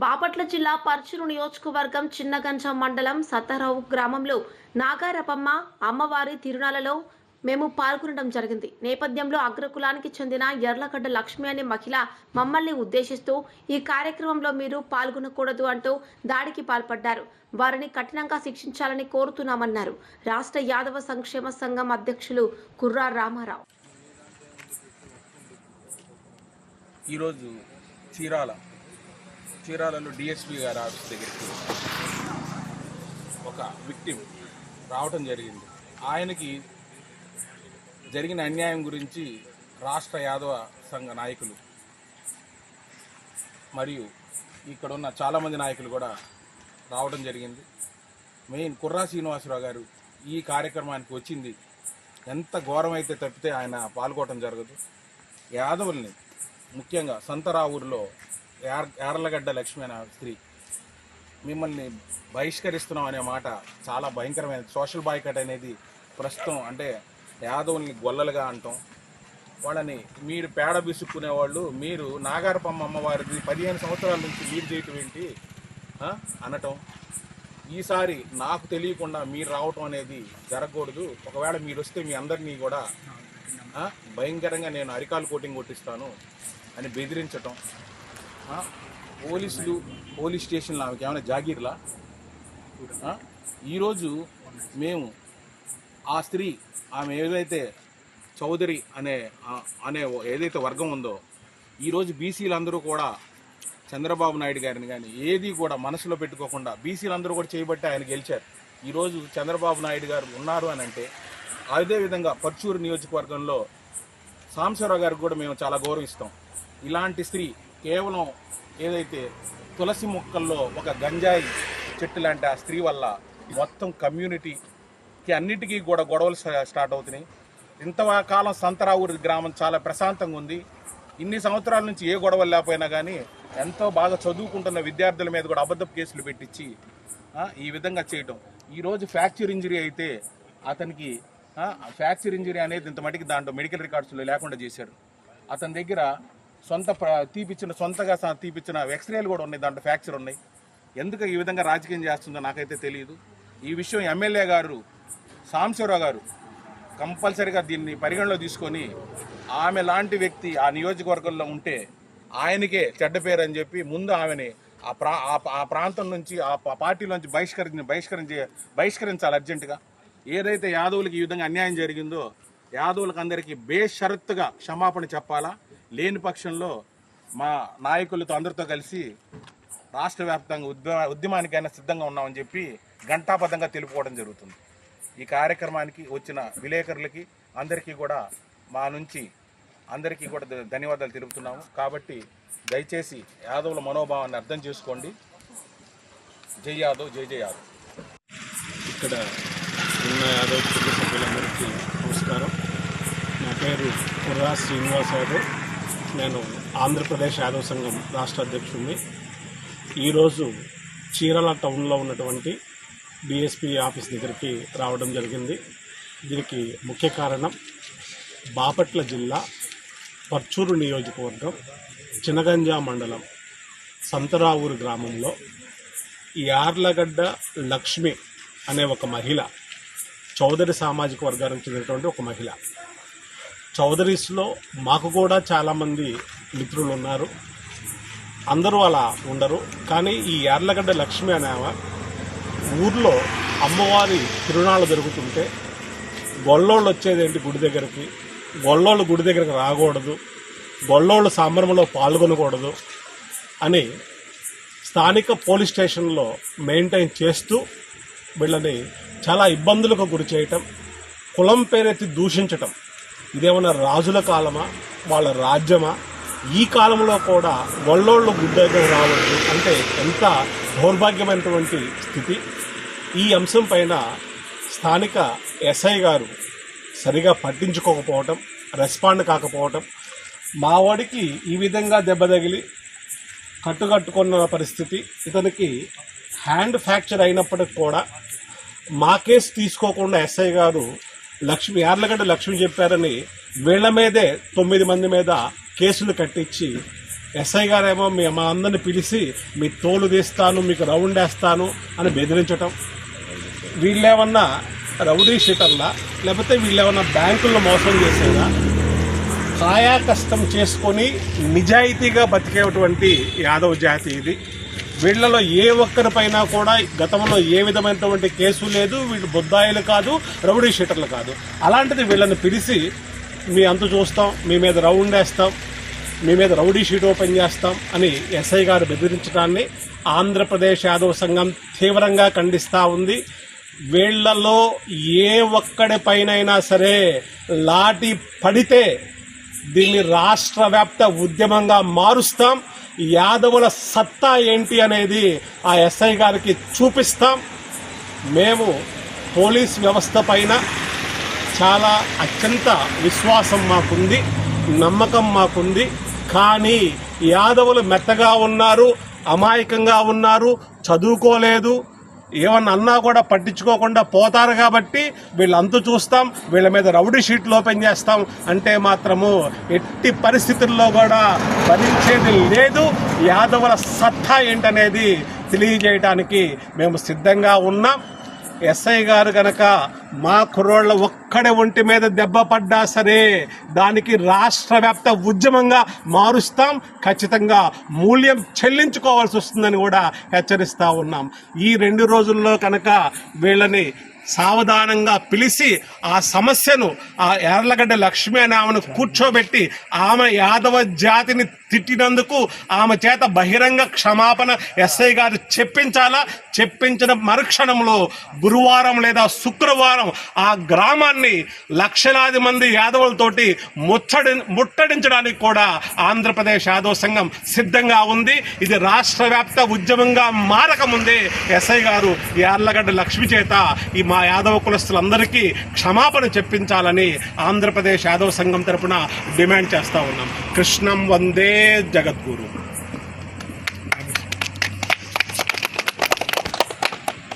బాపట్ల జిల్లా పర్చూరు నియోజకవర్గం చిన్నగంజం మండలం సత్తారావు గ్రామంలో నాగారపమ్మ అమ్మవారి తిరునాలలో మేము పాల్గొనడం జరిగింది. నేపథ్యంలో అగ్రకులానికి చెందిన ఎర్లగడ్డ లక్ష్మి అనే మహిళ మమ్మల్ని ఉద్దేశిస్తూ ఈ కార్యక్రమంలో మీరు పాల్గొనకూడదు అంటూ దాడికి పాల్పడ్డారు. వారిని కఠినంగా శిక్షించాలని కోరుతున్నామన్నారు. రాష్ట్ర యాదవ సంక్షేమ సంఘం అధ్యక్షులు కుర్రా రామారావు. ఈరోజు చీరాల చీరాలలో డిఎస్పీ గారి ఆఫీస్ దగ్గరికి ఒక విక్టిమ్ రావటం జరిగింది. ఆయనకి జరిగిన అన్యాయం గురించి రాష్ట్ర యాదవ సంఘ నాయకులు మరియు ఇక్కడ ఉన్న చాలామంది నాయకులు కూడా రావడం జరిగింది. మెయిన్ కుర్రా శ్రీనివాసరావు గారు ఈ కార్యక్రమానికి వచ్చింది. ఎంత ఘోరమైతే తప్పితే ఆయన పాల్గొనడం జరగదు. యాదవుల్ని ముఖ్యంగా సంతరావూరులో యార్లగడ్డ లక్ష్మి అనే స్త్రీ. మిమ్మల్ని బహిష్కరిస్తున్నాం అనే మాట చాలా భయంకరమైన సోషల్ బాయ్కట్ అనేది ప్రస్తుతం అంటే యాదవుల్ని గొల్లలుగా అంటాం. వాళ్ళని మీరు పేడ బిసుక్కునే వాళ్ళు మీరు నాగారపమ్మ అమ్మవారిది పదిహేను సంవత్సరాల నుంచి మీరు చేయటం ఏంటి? అనటం. ఈసారి నాకు తెలియకుండా మీరు రావటం అనేది జరగకూడదు. ఒకవేళ మీరు వస్తే మీ అందరినీ కూడా భయంకరంగా నేను అరికాలు కోటింగ్ కొట్టిస్తాను అని బెదిరించటం. పోలీసులు పోలీస్ స్టేషన్లో ఆమెకి ఏమైనా జాగీర్లా? ఈరోజు మేము ఆ స్త్రీ ఆమె ఏదైతే చౌదరి అనే అనే ఏదైతే వర్గం ఉందో ఈరోజు బీసీలందరూ కూడా చంద్రబాబు నాయుడు గారిని కానీ ఏది కూడా మనసులో పెట్టుకోకుండా బీసీలందరూ కూడా చేయబట్టి ఆయన గెలిచారు. ఈరోజు చంద్రబాబు నాయుడు గారు ఉన్నారు అని అంటే అదేవిధంగా పర్చూరు నియోజకవర్గంలో సాంబశివరావు గారికి కూడా మేము చాలా గౌరవిస్తాం. ఇలాంటి స్త్రీ కేవలం ఏదైతే తులసి మొక్కల్లో ఒక గంజాయి చెట్టు లాంటి ఆ స్త్రీ వల్ల మొత్తం కమ్యూనిటీకి అన్నిటికీ కూడా గొడవలు స్టార్ట్ అవుతున్నాయి. ఇంతకాలం సంతరావూరి గ్రామం చాలా ప్రశాంతంగా ఉంది. ఇన్ని సంవత్సరాల నుంచి ఏ గొడవలు లేకపోయినా కానీ ఎంతో బాగా చదువుకుంటున్న విద్యార్థుల మీద కూడా అబద్ధపు కేసులు పెట్టించి ఈ విధంగా చేయటం. ఈరోజు ఫ్రాక్చర్ ఇంజరీ అయితే అతనికి ఫ్రాక్చర్ ఇంజరీ అనేది ఇంత మటుకు దాంట్లో మెడికల్ రికార్డ్స్లో లేకుండా చేశారు అతని దగ్గర సొంత తీపిచ్చిన సొంతగా తీపిచ్చిన ఎక్స్రేలు కూడా ఉన్నాయి దాంట్లో ఫ్రాక్చర్ ఉన్నాయి. ఎందుకు ఈ విధంగా రాజకీయం చేస్తుందో నాకైతే తెలియదు. ఈ విషయం ఎమ్మెల్యే గారు సాంబశివరావు గారు కంపల్సరిగా దీన్ని పరిగణలో తీసుకొని ఆమె లాంటి వ్యక్తి ఆ నియోజకవర్గంలో ఉంటే ఆయనకే చెడ్డ పేరు అని చెప్పి ముందు ఆమెని ఆ ప్రా ఆ- ఆ ప్రాంతం నుంచి ఆ పార్టీలోంచి బహిష్కరించి బహిష్కరించి బహిష్కరించాలి అర్జెంటుగా. ఏదైతే యాదవులకి ఈ విధంగా అన్యాయం జరిగిందో యాదవులకు అందరికీ బేషరత్తుగా క్షమాపణ చెప్పాలా? లేని పక్షంలో మా నాయకులతో అందరితో కలిసి రాష్ట్ర వ్యాప్తంగా ఉద్యమ ఉద్యమానికైనా సిద్ధంగా ఉన్నామని చెప్పి ఘంటాబద్ధంగా తెలుపుకోవడం జరుగుతుంది. ఈ కార్యక్రమానికి వచ్చిన విలేకరులకి అందరికీ కూడా మా నుంచి అందరికీ కూడా ధన్యవాదాలు తెలుపుతున్నాము. కాబట్టి దయచేసి యాదవుల మనోభావాన్ని అర్థం చేసుకోండి. జై యాదవ్ జై జై యాదవ్. ఇక్కడ ఉన్న యాదవ్ కుటుంబ సభ్యులందరికీ నమస్కారం. నా పేరు కుర్రా శ్రీనివాస్ యాదవ్. నేను ఆంధ్రప్రదేశ్ యాదవ సంఘం రాష్ట్ర అధ్యక్షుడిని. ఈరోజు చీరాల టౌన్లో ఉన్నటువంటి బీఎస్పీ ఆఫీస్ దగ్గరికి రావడం జరిగింది. దీనికి ముఖ్య కారణం బాపట్ల జిల్లా పర్చూరు నియోజకవర్గం చినగంజా మండలం సంతరావూరు గ్రామంలో యార్లగడ్డ లక్ష్మి అనే ఒక మహిళ చౌదరి సామాజిక వర్గానికి చెందినటువంటి ఒక మహిళ. చౌదరీస్లో మాకు కూడా చాలామంది మిత్రులు ఉన్నారు అందరూ అలా ఉండరు. కానీ ఈ యార్లగడ్డ లక్ష్మి అనేవ ఊర్లో అమ్మవారి తిరునాళ్ళు జరుగుతుంటే గొల్లోళ్ళు వచ్చేదేంటి గుడి దగ్గరికి? గొల్లోళ్ళు గుడి దగ్గరికి రాకూడదు. గొల్లోళ్ళు సంబరంలో పాల్గొనకూడదు అని స్థానిక పోలీస్ స్టేషన్లో మెయింటైన్ చేస్తూ వీళ్ళని చాలా ఇబ్బందులకు గురి చేయటం కులం పేరెత్తి దూషించటం ఇదేమన్నా రాజుల కాలమా? వాళ్ళ రాజ్యమా? ఈ కాలంలో కూడా వల్లోళ్ళు గుడ్డైతే రావచ్చు అంటే ఎంత దౌర్భాగ్యమైనటువంటి స్థితి. ఈ అంశం పైన స్థానిక ఎస్ఐ గారు సరిగా పట్టించుకోకపోవటం రెస్పాండ్ కాకపోవటం మా వాడికి ఈ విధంగా దెబ్బ తగిలి కట్టుకట్టుకున్న పరిస్థితి ఇతనికి హ్యాండ్ ఫ్రాక్చర్ అయినప్పటికి కూడా మా కేసు తీసుకోకుండా ఎస్ఐ గారు లక్ష్మి యార్లగడ్డ లక్ష్మి చెప్పారని వీళ్ళ మీదే తొమ్మిది మంది మీద కేసులు కట్టించి ఎస్ఐ గారేమో మీ మా అందరిని పిలిచి మీ తోలు తీస్తాను మీకు రౌండ్ వేస్తాను అని బెదిరించటం. వీళ్ళేమన్నా రౌడీ షీటర్లా? లేకపోతే వీళ్ళేమన్నా బ్యాంకుల్లో మోసం చేసేదా కాయా కష్టం చేసుకొని నిజాయితీగా బతికేటువంటి యాదవ్ జాతి ఇది. వీళ్ళలో ఏ ఒక్కరిపైన కూడా గతంలో ఏ విధమైనటువంటి కేసు లేదు వీళ్ళు బొద్దాయిలు కాదు రౌడీ షీటర్లు కాదు. అలాంటిది వీళ్ళని పిలిచి మీ అంతు చూస్తాం మీ మీద రౌండ్ వేస్తాం మీ మీద రౌడీ షీట్ ఓపెన్ చేస్తాం అని ఎస్ఐ గారు బెదిరించడాన్ని ఆంధ్రప్రదేశ్ యాదవ్ సంఘం తీవ్రంగా ఖండిస్తూ ఉంది. వీళ్ళలో ఏ ఒక్కడిపైనైనా సరే లాఠీ పడితే దీన్ని రాష్ట్ర వ్యాప్త ఉద్యమంగా మారుస్తాం. యాదవుల సత్తా ఏంటి అనేది ఆ ఎస్ఐ గారికి చూపిస్తాం. మేము పోలీస్ వ్యవస్థ పైన చాలా అత్యంత విశ్వాసం మాకుంది నమ్మకం మాకుంది. కానీ యాదవులు మెత్తగా ఉన్నారు అమాయకంగా ఉన్నారు చదువుకోలేదు ఏమన్నా అన్నా కూడా పట్టించుకోకుండా పోతారు కాబట్టి వీళ్ళంతా చూస్తాం వీళ్ళ మీద రౌడీ షీట్లు ఓపెన్ చేస్తాం. అంటే మాత్రము ఎట్టి పరిస్థితుల్లో కూడా భరించేది లేదు. యాదవుల సత్తా ఏంటనేది తెలియజేయడానికి మేము సిద్ధంగా ఉన్నాం. ఎస్ఐ గారు గనక మా కుర్రోళ్ళ ఒక్కడే ఒంటి మీద దెబ్బ పడ్డా సరే దానికి రాష్ట్ర వ్యాప్త ఉద్యమంగా మారుస్తాం. ఖచ్చితంగా మూల్యం చెల్లించుకోవాల్సి వస్తుందని కూడా హెచ్చరిస్తూ ఉన్నాం. ఈ రెండు రోజుల్లో కనుక వీళ్ళని సావధానంగా పిలిచి ఆ సమస్యను ఆ ఎర్లగడ్డ లక్ష్మి అనే ఆమెను కూర్చోబెట్టి ఆమె యాదవ జాతిని తిట్టినందుకు ఆమె చేత బహిరంగ క్షమాపణ ఎస్ఐ గారు చెప్పించాలా? చెప్పించిన మరుక్షణంలో గురువారం లేదా శుక్రవారం ఆ గ్రామాన్ని లక్షలాది మంది యాదవులతోటి ముచ్చడి ముట్టడించడానికి కూడా ఆంధ్రప్రదేశ్ యాదవ సంఘం సిద్ధంగా ఉంది. ఇది రాష్ట్ర వ్యాప్త ఉద్యమంగా మారకముందే ఎస్ఐ గారు యార్లగడ్డ లక్ష్మి చేత ఈ మా యాదవ కులస్తులందరికీ క్షమాపణ చెప్పించాలని ఆంధ్రప్రదేశ్ యాదవ సంఘం తరపున డిమాండ్ చేస్తా ఉన్నాం. కృష్ణం వందే जगत गुरु